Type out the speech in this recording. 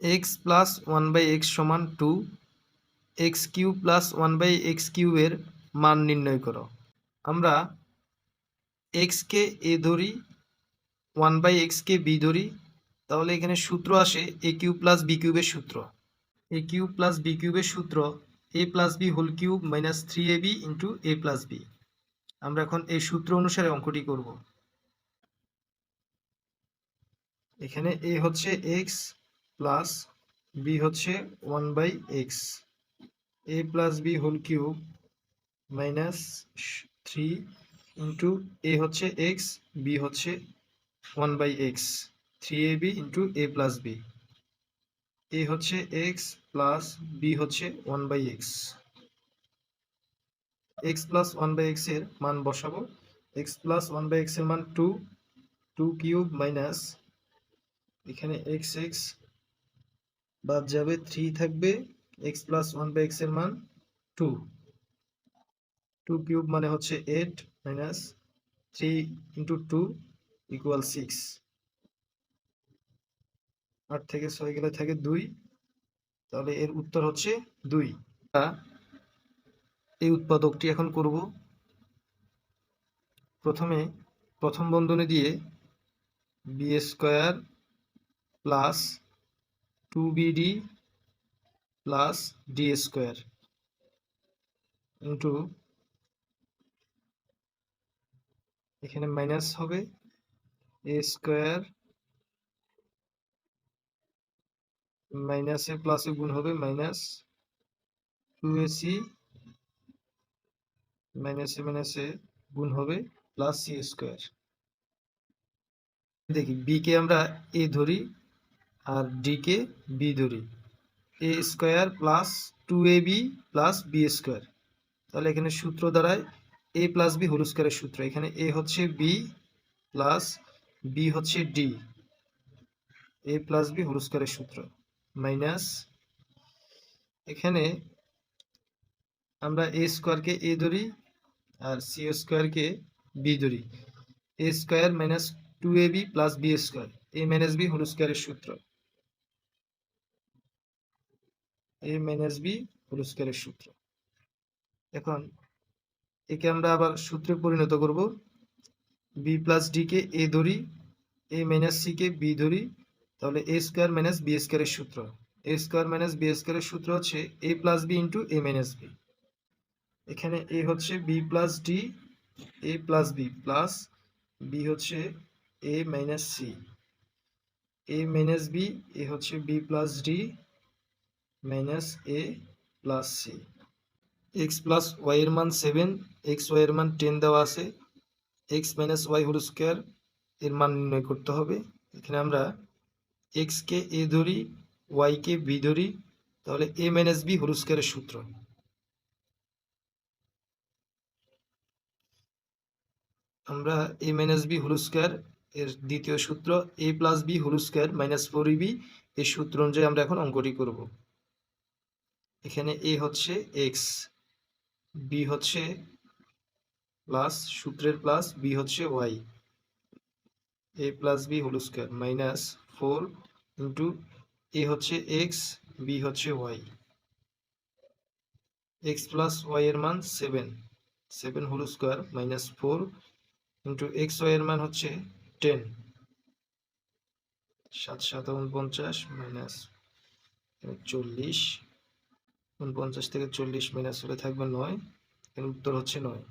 X plus one by X সমান two X cube plus one by X কিউবের মান নির্ণয় করো। আমরা এক্সকে এ ধরি ওয়ান বাই এক্সকে বি ধরি, তাহলে এখানে সূত্র আসে এ কিউ প্লাস বি কিউবের সূত্র। এ কিউ প্লাস বি কিউবের সূত্র A plus B whole cube minus three A B into A plus B আমরা এখন এই সূত্র অনুসারে অঙ্কটি করব। এখানে এ হচ্ছে এক্স প্লাস বি হচ্ছে one by X A plus B whole cube minus three into A হচ্ছে এক্স বি হচ্ছে one by X three A B into A plus B A হচ্ছে এক্স প্লাস বি হচ্ছে one by X X plus one by এক্সের মান বসাবো। X plus one by এক্সের মান two two cube minus এখানে x x বাদ যাবে থ্রি থাকবে এক্স প্লাস ওয়ান বাই এক্সের মান টু টু কিউব মানে হচ্ছে eight minus three into two equal six আট থেকে ছয় গেলে থাকে দুই, তাহলে এর উত্তর হচ্ছে দুই। এই উৎপাদকটি এখন করব। প্রথমে প্রথম বন্ধনী দিয়ে B square plus two BD plus D square into এখানে মাইনাস হবে। এ স্কোয়ার মাইনাসে প্লাসে গুণ হবে মাইনাস টু এসি মাইনাসে মাইনাসে গুণ হবে প্লাস সি স্কোয়ার দেখি বি কে আমরা এ ধরি। আর ডি কে বি ধরি A square plus two A B plus B square. তাহলে এখানে সূত্র দ্বারায় এ প্লাস বি হোল স্কোয়ারের সূত্র। এখানে এ হচ্ছে বি প্লাস বি হচ্ছে D. A plus B whole স্কোয়ারের সূত্র মাইনাস এখানে আমরা এ স্কোয়ারকে এ ধরি আর সি স্কোয়ারকে বি ধরি। A square minus two A B plus B square. A minus B whole স্কোয়ারের সূত্র। এ মাইনাস বি হোল স্কোয়ারের সূত্র। এখন, একে আমরা আবার সূত্রে পরিণত করব। বি প্লাস ডি কে এ ধরি এ মাইনাস সি কে বি ধরি, তাহলে এ স্কোয়ার মাইনাস বি স্কোয়ারের সূত্র। এ স্কোয়ার মাইনাস বি স্কোয়ারের সূত্র হচ্ছে A plus B into A minus B এখানে এ হচ্ছে B plus D A plus B plus B হচ্ছে A minus C A minus B A হচ্ছে B plus D minus A plus C X plus Y এর মান seven x Y এর মান ten দেওয়া আছে। X minus Y whole square এর মান নির্ণয় করতে হবে। এখানে আমরা এক্স কে এ ধরি ওয়াই কে বি ধরি, তাহলে এ মাইনাস বি হোল স্কোয়ারের সূত্র। আমরা A minus B whole square এর দ্বিতীয় সূত্র A plus B whole square minus four B এই সূত্র অনুযায়ী আমরা এখন অঙ্কটি করব। এখানে এ হচ্ছে এক্স, বি হচ্ছে প্লাস, সূত্রের প্লাস, বি হচ্ছে Y. A plus B whole square, minus four into A হচ্ছে এক্স, বি হচ্ছে ওয়াই। এক্স প্লাস ওয়াই এর মান seven seven whole square minus four into X Y এর মান হচ্ছে টেন। সাত সাত উনপঞ্চাশ মাইনাস চল্লিশ উনপঞ্চাশ থেকে চল্লিশ মাইনাস হলে থাকবে নয় এর উত্তর হচ্ছে নয়।